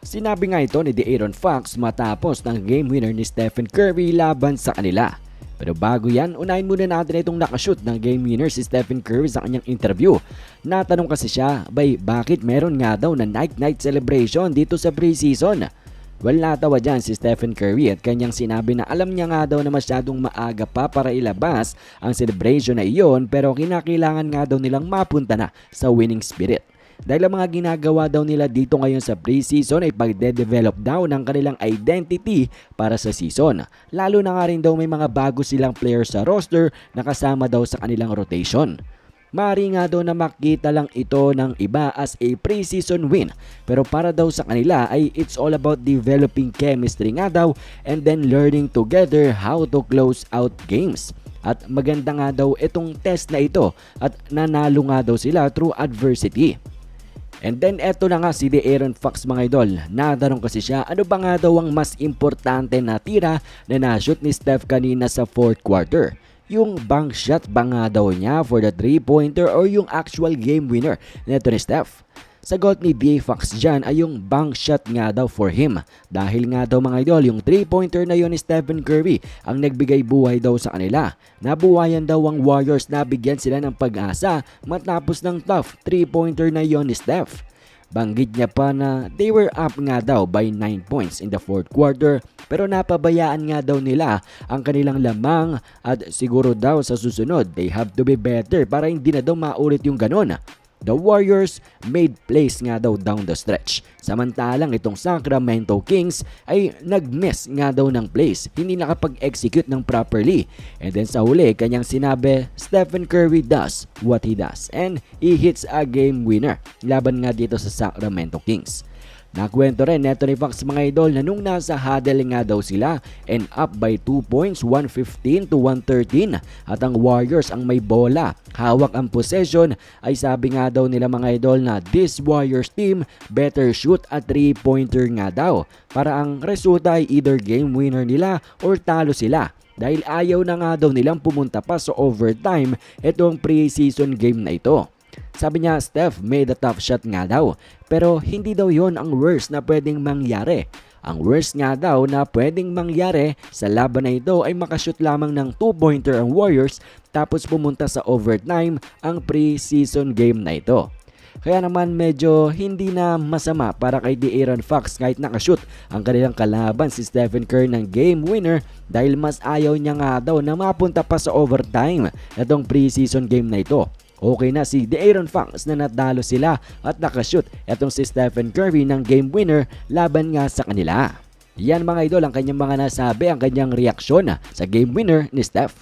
Sinabi nga ito ni De'Aaron Fox matapos ng game winner ni Stephen Curry laban sa kanila. Pero bago yan, unahin muna natin itong nakashoot ng game winner si Stephen Curry sa kanyang interview. Natanong kasi siya, bay bakit meron nga daw na night-night celebration dito sa preseason? Well, natawa dyan si Stephen Curry at kanyang sinabi na alam niya nga daw na masyadong maaga pa para ilabas ang celebration na iyon pero kinakailangan nga daw nilang mapunta na sa winning spirit. Dahil ang mga ginagawa daw nila dito ngayon sa preseason ay pagde-develop daw ng kanilang identity para sa season. Lalo na nga rin daw may mga bago silang players sa roster na kasama daw sa kanilang rotation. Mari nga daw na makita lang ito ng iba as a preseason win. Pero para daw sa kanila ay it's all about developing chemistry nga daw and then learning together how to close out games. At maganda nga daw itong test na ito at nanalo nga daw sila through adversity. And then eto na nga si De'Aaron Fox mga idol. Natanong kasi siya ano ba nga daw ang mas importante na tira na na-shoot ni Steph kanina sa fourth quarter. Yung bank shot ba nga daw niya for the 3-pointer or yung actual game winner neto ni Steph? Sagot ni BA Fox dyan ay yung bank shot nga daw for him. Dahil nga daw mga idol, yung 3-pointer na yon ni Stephen Curry ang nagbigay buhay daw sa kanila. Nabuhayan daw ang Warriors na bigyan sila ng pag-asa matapos ng tough 3-pointer na yon ni Steph. Banggit niya pa na they were up nga daw by 9 points in the fourth quarter pero napabayaan nga daw nila ang kanilang lamang at siguro daw sa susunod they have to be better para hindi na daw maulit yung ganon. The Warriors made plays nga daw down the stretch. Samantalang itong Sacramento Kings ay nag-miss nga daw ng plays. Hindi nakapag-execute ng properly. And then sa huli, kanyang sinabi, Stephen Curry does what he does. And he hits a game winner. Laban nga dito sa Sacramento Kings. Nakwento rin neto ni Fox mga idol na nung nasa huddle nga daw sila and up by 2 points 115 to 113 at ang Warriors ang may bola. Hawak ang possession ay sabi nga daw nila mga idol na this Warriors team better shoot a 3-pointer nga daw para ang resulta ay either game winner nila or talo sila dahil ayaw na nga daw nilang pumunta pa sa overtime itong preseason game na ito. Sabi niya, Steph made a tough shot nga daw. Pero hindi daw yon ang worst na pwedeng mangyari. Ang worst nga daw na pwedeng mangyari sa laban na ito ay makashoot lamang ng 2-pointer ang Warriors tapos pumunta sa overtime ang pre-season game na ito. Kaya naman medyo hindi na masama para kay De'Aaron Fox kahit nakashoot ang kanilang kalaban si Stephen Curry ng game winner dahil mas ayaw niya nga daw na mapunta pa sa overtime itong pre-season game na ito. Okay na si De'Aaron Fox na natalo sila at nakashoot etong si Stephen Curry ng game winner laban nga sa kanila. Yan mga idol ang kanyang mga nasabi, ang kanyang reaksyon sa game winner ni Steph.